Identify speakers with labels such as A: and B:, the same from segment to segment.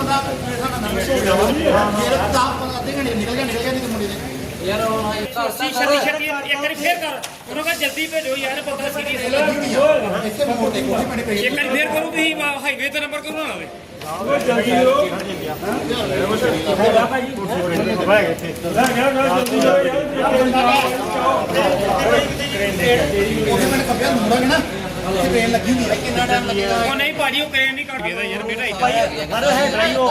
A: ਪਤਾ ਮੇਰੇ ਸਾਡਾ ਨੰਬਰ ਹੋ ਜਾਵਾ ਮੇਰੇ ਤਾਂ ਪਤਾ ਨਿਕਲ ਗਿਆ ਨਿਕਲ ਗਿਆ ਨਹੀਂ ਤੇ ਮੁੰਡੇ ਦੇ
B: ਯਾਰ ਹੁਣ
C: ਆਈ ਸੀ ਛੱਡੀ ਛੱਡੀ ਇੱਕ ਵਾਰੀ ਫੇਰ ਕਰ ਉਹਨੂੰ ਕਹ ਜਲਦੀ ਭੇਜੋ ਯਾਰ ਬੰਦਾ ਸੀਰੀ
A: ਇੱਥੇ ਮੋੜ ਦੇ ਕੋਈ ਪੜੇ ਪਈ
C: ਇੱਕ ਵਾਰੀ ਫੇਰ ਕਰੋ ਤੁਸੀਂ ਹਾਈਵੇ ਤੇ ਨੰਬਰ ਕਰੋ ਨਾ ਵੇ
A: ਜਲਦੀ ਕਰੋ ਉਹ ਮੈਨੂੰ ਕੱਪਿਆ ਮੁੰਡਾ ਨਾ ਟ੍ਰੇਨ ਲੱਗੀ ਹੁੰਦੀ ਹੈ ਕਿੰਨਾ ਟਾਈਮ ਲੱਗੇਗਾ
C: ਉਹ ਨਹੀਂ ਭਾਜੀ ਉਹ ਕ੍ਰੇਨ ਨਹੀਂ ਕੱਟ ਯਾਰ ਬੇਟਾ ਭਾਈ
A: ਹਰ
B: ਹੈ ਡਰਾਈ ਹੋ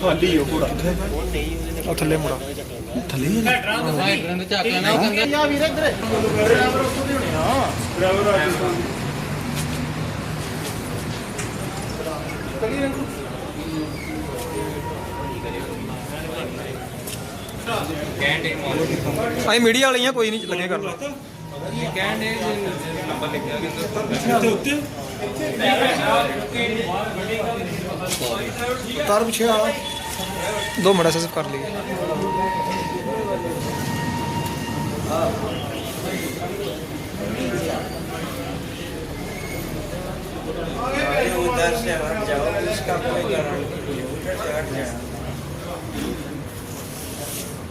B: ਖਾਲੀ ਹੋ ਥੱਲੇ ਮੁੜਾ ਥੱਲੇ ਡਰਾਈਵਰ ਨੂੰ ਝਾਕ ਲੈਣਾ ਉਹ ਕਹਿੰਦਾ
A: ਯਾ ਵੀਰ ਇੱਧਰ ਡਰਾਈਵਰ ਉੱਥੋਂ ਆ ਜੀ ਕਹਿੰਦੇ
D: ਅਸੀਂ ਮੀਡੀਆ ਵਾਲੇ ਆ ਕੋਈ ਨਹੀਂ ਲੱਗੇ ਕਰ ਲਓ
B: ਕਹਿੰਦੇ ਨੰਬਰ ਲਿਖਿਆ
A: ਤਾਰ ਪੁੱਛਿਆ
D: ਦੋ ਮੜਾ ਸਸ ਕਰ ਲਈਏ
E: उधर से हट ਜਾਓ इसका ਕਾ ਕੋਈ ਕਰਨ ਨਹੀਂ से हट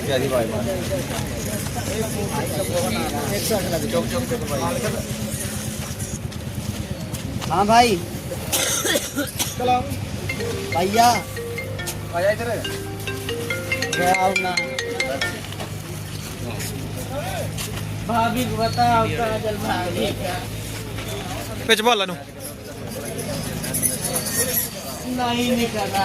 F: हाँ भाई चलो
A: भैया भैया
F: इधर आओ ना भाभी को बताओ काजल भाभी का
D: बोला नु
F: नहीं निकला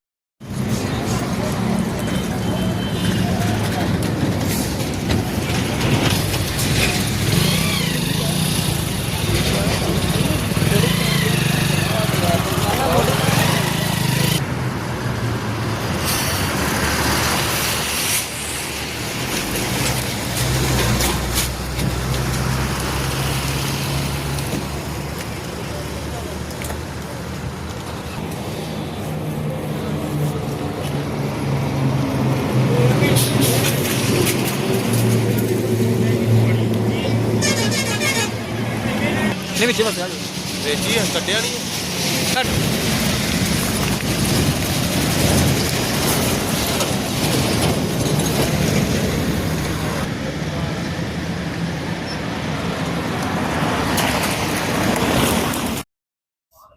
A: ਨਹੀਂ
D: ਵਿੱਚੇ ਬਸ ਵੇਚੀ ਹੈ ਕੱਟਿਆ ਨਹੀਂ ਕੱਟ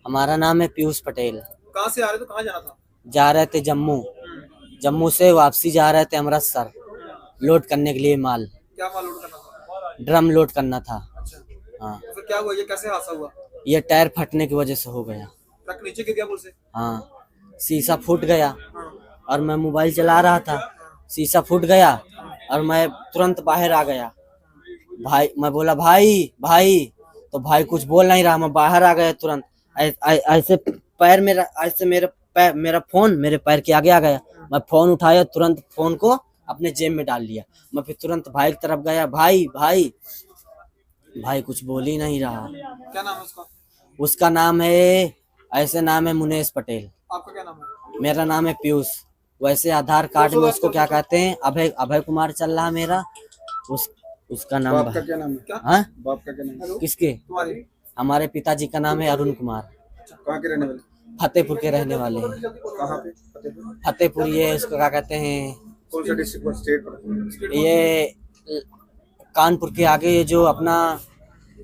F: हमारा नाम है पीयूष पटेल
A: कहाँ से आ रहे थे कहाँ जा रहा था
F: जा रहे थे जम्मू जम्मू से वापसी जा रहे थे अमृतसर लोड करने के लिए माल
A: क्या माल लोड करना था
F: ड्रम लोड करना था
A: अच्छा।
F: हाँ
A: क्या हुआ ये कैसे हादसा हुआ
F: ये टायर फटने की वजह से हो गया
A: ट्रक नीचे गिर गया मुझसे
F: हाँ शीशा फूट गया
A: हाँ।
F: और मैं मोबाइल चला रहा था शीशा फूट गया और मैं तुरंत बाहर आ गया भाई मैं बोला भाई भाई तो भाई कुछ बोल नहीं रहा मैं बाहर आ गया तुरंत ऐसे पैर मेरा ऐसे मेरे पैर मेरा फोन मेरे पैर के आगे आ गया मैं फोन उठाया तुरंत फोन को अपने जेब में डाल लिया मैं फिर तुरंत भाई की तरफ गया भाई भाई भाई कुछ बोल ही नहीं रहा
A: क्या नाम उसका
F: उसका नाम है ऐसे नाम है मुनेश पटेल
A: आपका क्या नाम है
F: मेरा नाम है पीयूष वैसे आधार कार्ड में उसको क्या कहते हैं अभय अभय कुमार चल रहा है मेरा उस उसका नाम
A: बाप का क्या नाम है
F: हाँ
A: बाप का क्या नाम है
F: किसके हमारे पिताजी का नाम है अरुण कुमार अच्छा।
A: कहाँ के रहने वाले
F: फतेहपुर के रहने वाले हैं
A: फतेहपुर
F: ये उसको क्या कहते हैं ये कानपुर के आगे जो अपना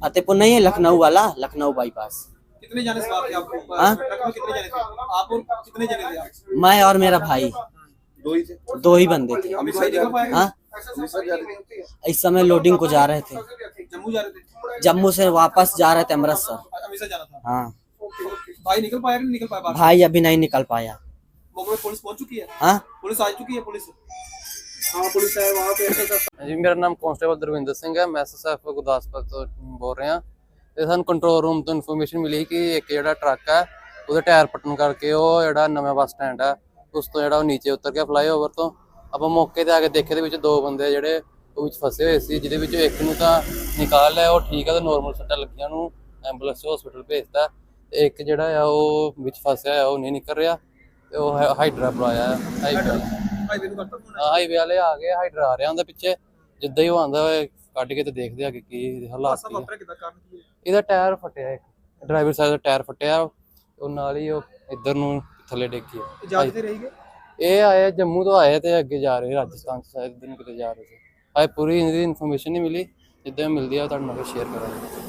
F: फतेहपुर नहीं है लखनऊ वाला लखनऊ बाईपास
A: कितने जाने से आपको
F: हाँ?
A: कितने जाने थे आप कितने जाने थे
F: मैं और मेरा भाई
A: दो ही
F: दो ही बंदे थे हाँ? इस समय लोडिंग को जा रहे थे
A: जम्मू
F: से वापस जा रहे थे अमृतसर
A: हाँ,
F: हाँ।
A: भाई निकल पाया निकल पाया
F: भाई अभी नहीं निकल पाया
A: पुलिस पहुंच चुकी है पुलिस आ चुकी है पुलिस
B: ਜੀ ਮੇਰਾ ਨਾਮ ਕਨਸਟੇਬਲ ਦਰਵਿੰਦਰ ਸਿੰਘ ਹੈ ਮੈਂ ਐਸਐਸਐਫ ਗੁਰਦਾਸਪੁਰ ਤੋਂ ਬੋਲ ਰਿਹਾ ਤੇ ਸਾਨੂੰ ਕੰਟਰੋਲ ਰੂਮ ਤੋਂ ਇਨਫੋਰਮੇਸ਼ਨ ਮਿਲੀ ਕਿ ਇੱਕ ਜਿਹੜਾ ਟਰੱਕ ਹੈ ਉਹਦੇ ਟਾਇਰ ਪਟਨ ਕਰਕੇ ਉਹ ਜਿਹੜਾ ਨਵੇਂ ਬੱਸ ਸਟੈਂਡ ਹੈ ਉਸ ਤੋਂ ਜਿਹੜਾ ਉਹ ਨੀਚੇ ਉਤਰ ਕੇ ਫਲਾਈਓਵਰ ਤੋਂ ਆਪਾਂ ਮੌਕੇ ਤੇ ਆ ਕੇ ਦੇਖੇ ਦੇ ਵਿੱਚ ਦੋ ਬੰਦੇ ਜਿਹੜੇ ਉਹ ਵਿੱਚ ਫਸੇ ਹੋਏ ਸੀ ਜਿਹਦੇ ਵਿੱਚੋਂ ਇੱਕ ਨੂੰ ਤਾਂ ਨਿਕਾਲ ਲਿਆ ਉਹ ਠੀਕ ਹੈ ਤੇ ਨਾਰਮਲ ਸੱਟਾਂ ਲੱਗੀਆਂ ਨੂੰ ਐਂਬੂਲੈਂਸ ਹਸਪੀਟਲ ਭੇਜਤਾ ਤੇ ਇੱਕ ਜਿਹੜਾ ਆ ਉਹ ਵਿੱਚ ਫਸਿਆ ਆ ਉਹ ਨਹੀਂ ਨਿਕਲ ਰਿਹਾ ਤੇ ਉਹ ਹਾਈਡਰਾ ਬੁਲਾਇਆ ਹਾਈਡਰਾ ਹਾਈਵੇ ਵਾਲੇ ਆ ਗਏ ਹਾਈਡਰ ਆ ਰਿਹਾ ਹੁੰਦਾ ਪਿੱਛੇ ਜਿੱਦਾਂ ਹੀ ਉਹ ਆਂਦਾ ਹੋਏ ਕੱਢ ਕੇ ਤੇ ਦੇਖਦੇ ਆ ਕਿ ਕੀ ਹਾਲਾਤ ਕੀ ਇਹਦਾ ਟਾਇਰ ਫਟਿਆ ਇੱਕ ਡਰਾਈਵਰ ਸਾਹਿਬ ਦਾ ਟਾਇਰ ਫਟਿਆ ਉਹ ਨਾਲ ਹੀ ਉਹ ਇੱਧਰ ਨੂੰ ਥੱਲੇ ਡਿੱਗੀ
A: ਇਹ ਰਹੀਗੇ
B: ਇਹ ਆਏ ਜੰਮੂ ਤੋਂ ਆਏ ਤੇ ਅੱਗੇ ਜਾ ਰਹੇ ਰਾਜਸਥਾਨ ਸਾਈਡ ਦਿਨ ਕਿਤੇ ਜਾ ਰਹੇ ਸੀ ਹਾਏ ਪੂਰੀ ਇਹਦੀ ਇਨਫੋਰਮੇਸ਼ਨ ਨਹੀਂ ਮਿਲੀ ਜਿੱਦਾਂ ਮਿਲਦੀ ਆ ਤੁਹਾਨੂੰ ਮੈਂ ਸ਼ੇਅਰ ਕਰਾਂਗਾ